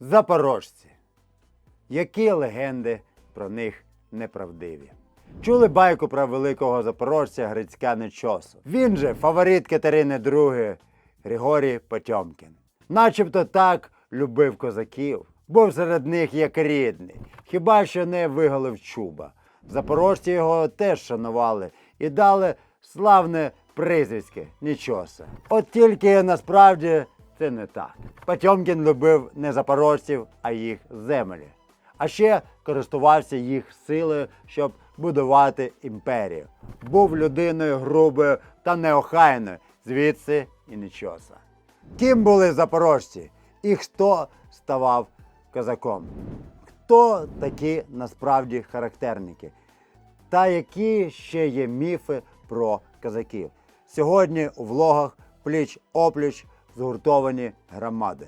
Запорожці. Які легенди про них неправдиві? Чули байку про великого запорожця Грицька Нечосу. Він же фаворит Катерини II Григорій Потьомкін. Начебто так любив козаків, був серед них як рідний, хіба що не виголив чуба. Запорожці його теж шанували і дали славне прізвиське Нічоса. От тільки насправді це не так. Потьомкін любив не запорожців, а їх землі. А ще користувався їх силою, щоб будувати імперію. Був людиною грубою та неохайною, звідси і нічоса. Ким були запорожці і хто ставав козаком? Хто такі насправді характерники? Та які ще є міфи про козаків? Сьогодні у влогах пліч опліч згуртовані громади.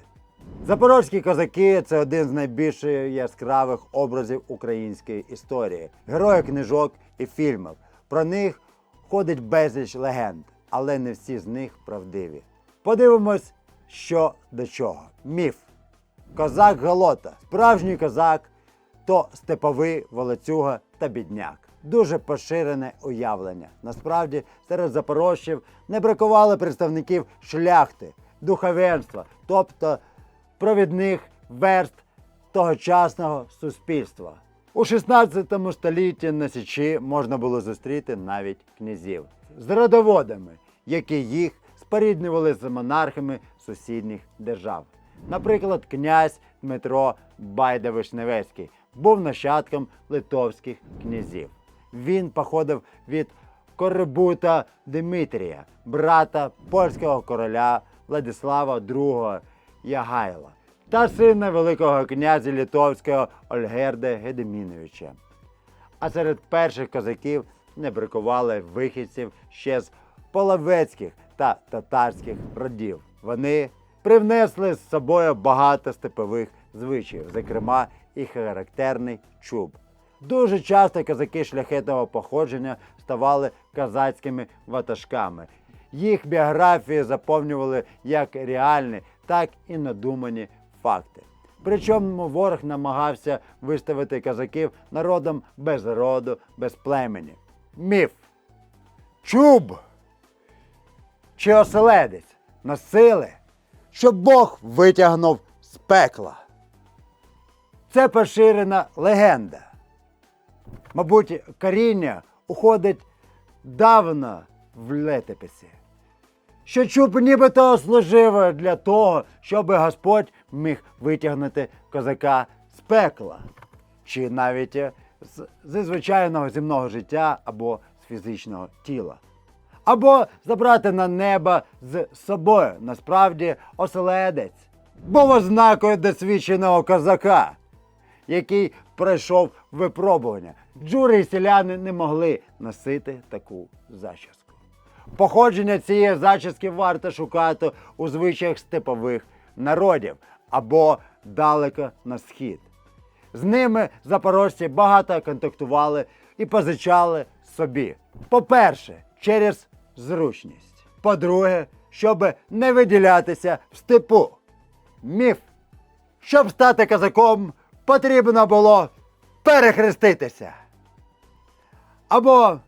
Запорозькі козаки це один з найбільш яскравих образів української історії, герої книжок і фільмів. Про них ходить безліч легенд, але не всі з них правдиві. Подивимось, що до чого. Міф. Козак Голота. Справжній козак то степовий волоцюга та бідняк. Дуже поширене уявлення. Насправді, серед запорожців не бракувало представників шляхти, духовенства, тобто провідних верст тогочасного суспільства. У 16 столітті на Січі можна було зустріти навіть князів з родоводами, які їх споріднювали з монархами сусідніх держав. Наприклад, князь Дмитро Байда-Вишневецький був нащадком литовських князів. Він походив від Корибута Димитрія, брата польського короля Владислава II Ягайла та сина великого князя Литовського Ольгерда Гедеміновича. А серед перших козаків не бракували вихідців ще з половецьких та татарських родів. Вони привнесли з собою багато степових звичаїв, зокрема і характерний чуб. Дуже часто козаки шляхетного походження ставали козацькими ватажками. Їх біографії заповнювали як реальні, так і надумані факти. Причому ворог намагався виставити козаків народом без роду, без племені. Міф. Чуб чи оселедець носили, щоб Бог витягнув з пекла. Це поширена легенда. Мабуть, коріння уходить давно в летописі. Що чуб нібито служив для того, щоб Господь міг витягнути козака з пекла, чи навіть е, з, зі звичайного земного життя або з фізичного тіла. Або забрати на небо з собою, насправді оселедець, був ознакою досвідченого козака який пройшов випробування. Джури і селяни не могли носити таку зачіску. Походження цієї зачіски варто шукати у звичаях степових народів або далеко на схід. З ними запорожці багато контактували і позичали собі. По-перше, через зручність. По-друге, щоб не виділятися в степу. Міф. Щоб стати козаком, потрібно було перехреститися. Або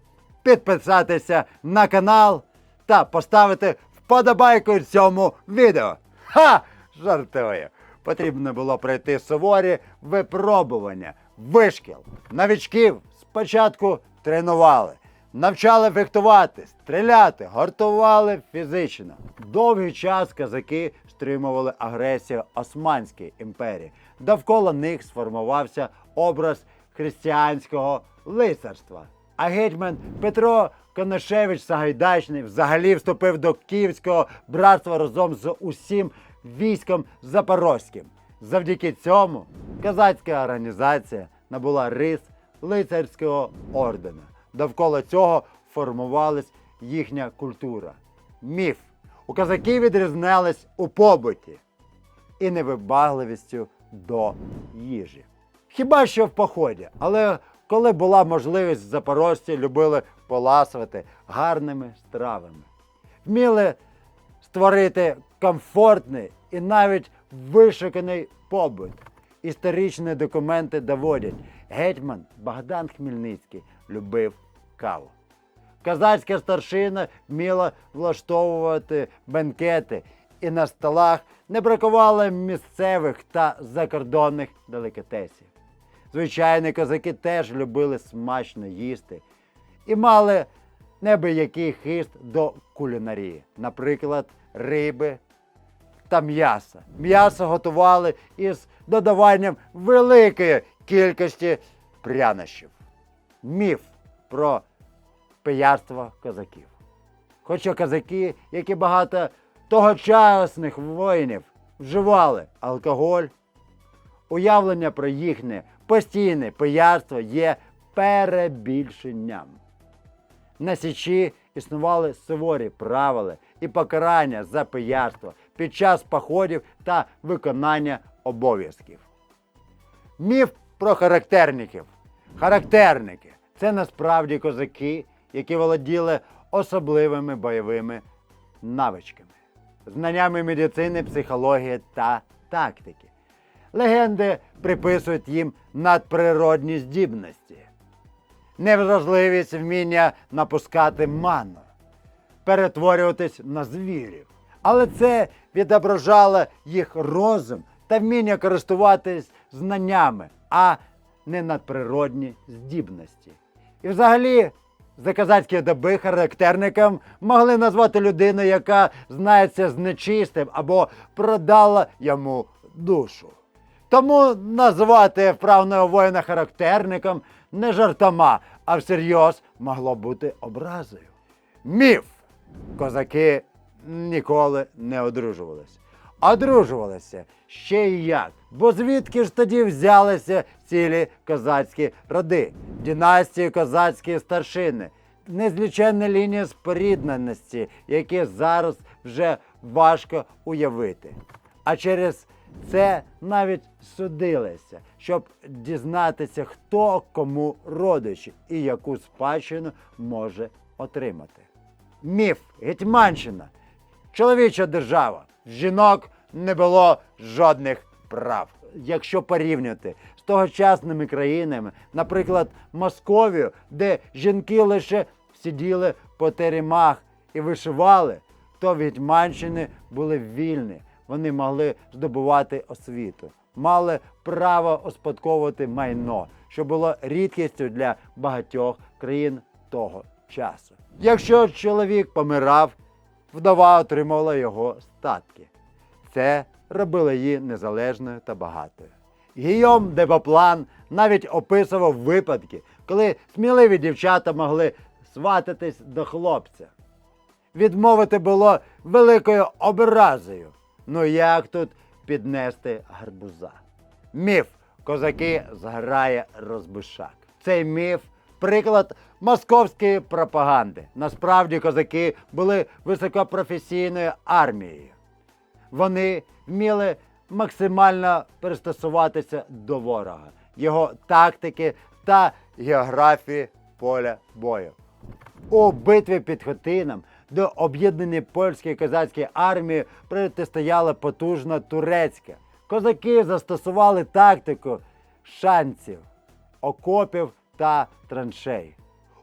підписатися на канал та поставити вподобайку цьому відео. Ха! Жартую. Потрібно було пройти суворі випробування, вишкіл. Новічків спочатку тренували, навчали фехтувати, стріляти, гартували фізично. Довгий час казаки стримували агресію Османської імперії. Довкола них сформувався образ християнського лицарства. А гетьман Петро Коношевич Сагайдачний взагалі вступив до Київського братства разом з усім військом Запорозьким. Завдяки цьому козацька організація набула рис лицарського ордена. Довкола цього формувалась їхня культура. Міф. У козаків відрізнялись у побуті і невибагливістю до їжі. Хіба що в поході, але коли була можливість, запорожці любили поласувати гарними стравами. Вміли створити комфортний і навіть вишуканий побут. Історичні документи доводять, гетьман Богдан Хмельницький любив каву. Козацька старшина вміла влаштовувати бенкети, і на столах не бракувало місцевих та закордонних делікатесів. Звичайні козаки теж любили смачно їсти і мали небиякий хист до кулінарії, наприклад, риби та м'яса. М'ясо готували із додаванням великої кількості прянощів. Міф про пияцтво козаків. Хоча козаки, як і багато тогочасних воїнів, вживали алкоголь, уявлення про їхнє постійне пияцтво є перебільшенням. На Січі існували суворі правила і покарання за пияцтво під час походів та виконання обов'язків. Міф про характерників. Характерники це насправді козаки, які володіли особливими бойовими навичками, знаннями медицини, психології та тактики. Легенди приписують їм надприродні здібності, невразливість вміння напускати ману, перетворюватись на звірів. Але це відображало їх розум та вміння користуватись знаннями, а не надприродні здібності. І взагалі, за козацькі доби характерником могли назвати людину, яка знається з нечистим або продала йому душу. Тому назвати вправного воїна характерником не жартома, а всерйоз могло бути образою. Міф. Козаки ніколи не одружувалися. Одружувалися ще й як. Бо звідки ж тоді взялися цілі козацькі роди, династії козацькі старшини, незліченна лінія спорідненості, які зараз вже важко уявити. А через це навіть судилися, щоб дізнатися, хто кому родичі і яку спадщину може отримати. Міф Гетьманщина. Чоловіча держава. Жінок не було жодних прав. Якщо порівняти з тогочасними країнами, наприклад, Московію, де жінки лише сиділи по теремах і вишивали, то в Гетьманщини були вільні. Вони могли здобувати освіту, мали право успадковувати майно, що було рідкістю для багатьох країн того часу. Якщо чоловік помирав, вдова отримувала його статки. Це робило її незалежною та багатою. Гійом Девоплан навіть описував випадки, коли сміливі дівчата могли свататись до хлопця. Відмовити було великою образою. Ну як тут піднести гарбуза? Міф козаки зграє розбишак. Цей міф приклад московської пропаганди. Насправді козаки були високопрофесійною армією. Вони вміли максимально пристосуватися до ворога, його тактики та географії поля бою. У битві під Хотином до об'єднаної польської козацької армії протистояла потужна турецька. Козаки застосували тактику шанців, окопів та траншей.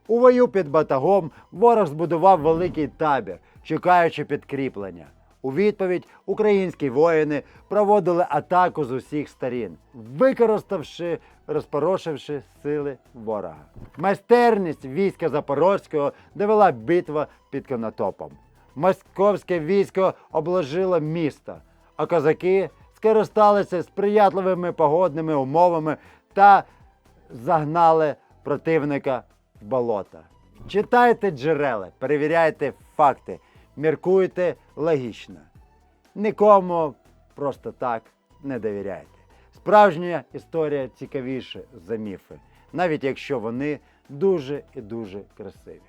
У бою під батагом ворог збудував великий табір, чекаючи підкріплення. У відповідь українські воїни проводили атаку з усіх сторін, використавши, розпорошивши сили ворога. Майстерність війська Запорозького довела битва під Конотопом. Московське військо обложило місто, а козаки скористалися сприятливими погодними умовами та загнали противника в болото. Читайте джерела, перевіряйте факти, міркуйте логічно. Нікому просто так не довіряйте. Справжня історія цікавіше за міфи, навіть якщо вони дуже і дуже красиві.